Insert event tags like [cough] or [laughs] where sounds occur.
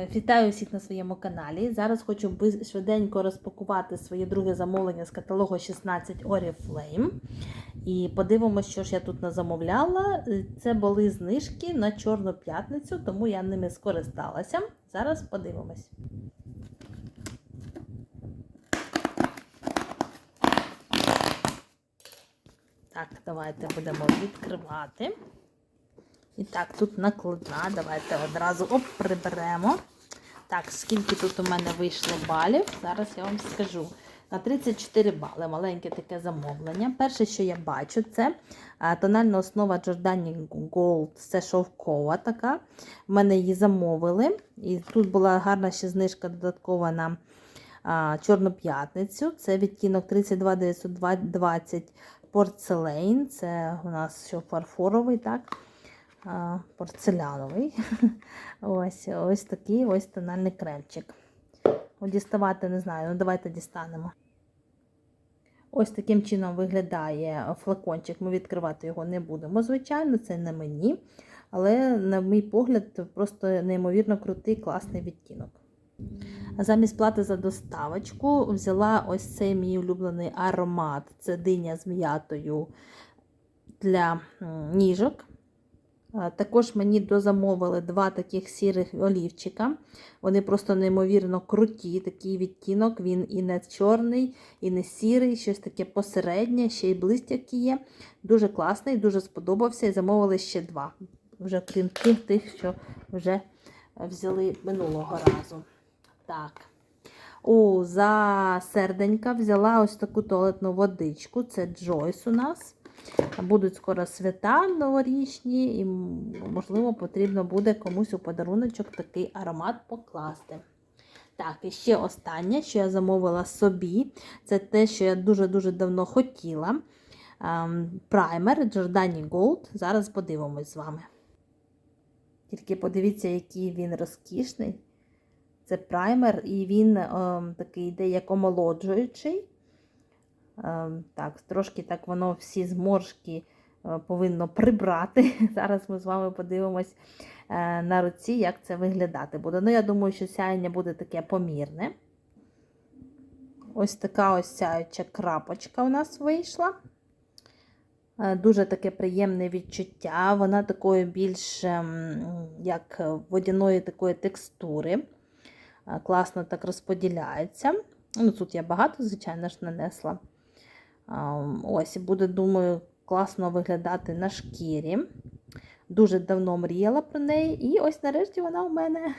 Е, Вітаю всіх на своєму каналі. Зараз хочу швиденько розпакувати своє друге замовлення з каталогу 16 Oriflame. І подивимося, що ж я тут назамовляла. Е, Це були знижки на Чорну п'ятницю, тому я ними скористалася. Зараз подивимось. Так, давайте будемо відкривати. І так, тут накладна. Давайте одразу оп, приберемо. Так, скільки тут у мене вийшло балів, зараз я вам скажу. На 34 бали, маленьке таке замовлення. Перше, що я бачу, це тональна основа Giordani Gold. Це шовкова така. В мене її замовили. І тут була гарна ще знижка додаткова на Чорну п'ятницю. Це відтінок 32920 порцелейн. Це у нас що фарфоровий, так? Порцеляновий. [laughs] ось ось такий ось тональний кремчик. Діставати не знаю, ну давайте дістанемо. Ось таким чином виглядає флакончик. Ми відкривати його не будемо, звичайно, це не мені. Але, на мій погляд, просто неймовірно крутий, класний відтінок. Замість плати за доставочку взяла ось цей мій улюблений аромат. Це диня з м'ятою для ніжок. Також мені дозамовили два таких сірих олівчика. Вони просто неймовірно круті. Такий відтінок. Він і не чорний, і не сірий, щось таке посереднє, ще й блистякі є. Дуже класний, дуже сподобався. І замовили ще два. Вже крім тих, тих, що вже взяли минулого разу. Так. О, за серденька взяла ось таку туалетну водичку. Це Джойс у нас. Будуть скоро свята новорічні, і, можливо, потрібно буде комусь у подаруночок такий аромат покласти. Так, і ще останнє, що я замовила собі, це те, що я дуже-дуже давно хотіла. Ем, Праймер Giordani Gold. Зараз подивимось з вами. Тільки подивіться, який він розкішний. Це праймер, і він ем, такий йде як омолоджуючий. Ем, Так, трошки так воно всі зморшки е, повинно прибрати. [laughs] Зараз ми з вами подивимось е, на руці, як це виглядати буде. Ну, я думаю, що сяєння буде таке помірне. Ось така ось сяюча крапочка у нас вийшла. Е, Дуже таке приємне відчуття. Вона такої більш ем, як водяної такої текстури. Класно так розподіляється. Ну, Тут я багато, звичайно ж, нанесла. Ось, буде, думаю, класно виглядати на шкірі. Дуже давно мріяла про неї. І ось нарешті вона у мене.